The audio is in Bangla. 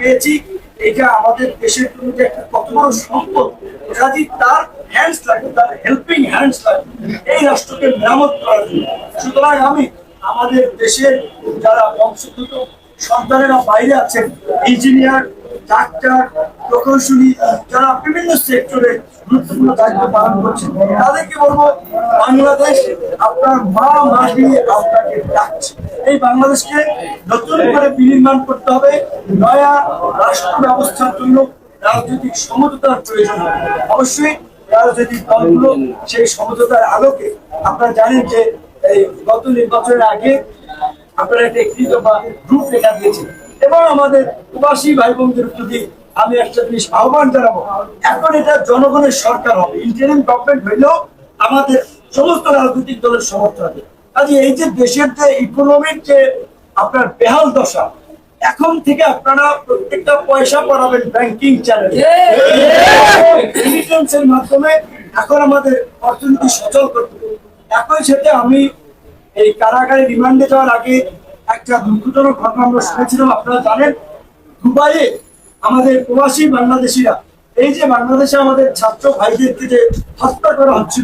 পেয়েছি, এটা আমাদের দেশের জন্য যে একটা কত বড় সম্পদ কাজী তার হ্যান্ডস লাগবে তার হেল্পিং হ্যান্ডস লাগবে এই রাষ্ট্রকে মেরামত করার জন্য। সুতরাং আমি আমাদের দেশের যারা বংশোদ্ভূত সন্তানেরা বাইরে আছেন ইঞ্জিনিয়ার ডাক্তার প্রকৌশলী, যারা বিভিন্ন সেক্টরে গুরুত্বপূর্ণ দায়িত্ব পালন করছেন, তাদেরকে বলব, বাংলাদেশ আপনার মা মাটি আপনাকে ডাকছে। এই বাংলাদেশকে নতুন করে বিনির্মাণ করতে হবে। নয়া রাষ্ট্র ব্যবস্থার জন্য রাজনৈতিক সমঝোতার প্রয়োজন। অবশ্যই রাজনৈতিক দলগুলো সেই সমঝোতার আলোকে আপনারা জানেন যে এই গত নির্বাচনের আগে আপনারা একটা বা গ্রুপ লেখা দিয়েছেন এবং আমাদের প্রবাসী ভাই বোনদের প্রতি আমি একটা জিনিস আহ্বান জানাব, এখন এটা জনগণের সরকার হবে। ইন্টারিম গভর্নমেন্ট হইলেও আমাদের সমস্ত রাজনৈতিক দলের সমর্থন আছে। কাজে এই যে দেশের যে ইকোনমিক যে আপনার বেহাল দশা এখন থেকে আপনারা প্রত্যেকটা পয়সা পাঠাবেন ব্যাংকিং চ্যানেল মাধ্যমে এখন আমাদের অর্থনীতি সচল করতে। একই সাথে আমি এই কারাগারে রিমান্ডে যাওয়ার আগে একটা দুঃখজনক ঘটনা আমরা শুনেছিলাম আপনারা জানেন? দুবাইয়ে আমাদের প্রবাসী বাংলাদেশিরা এই যে বাংলাদেশে আমাদের ছাত্র ভাইদেরকে যে হত্যা করা হচ্ছিল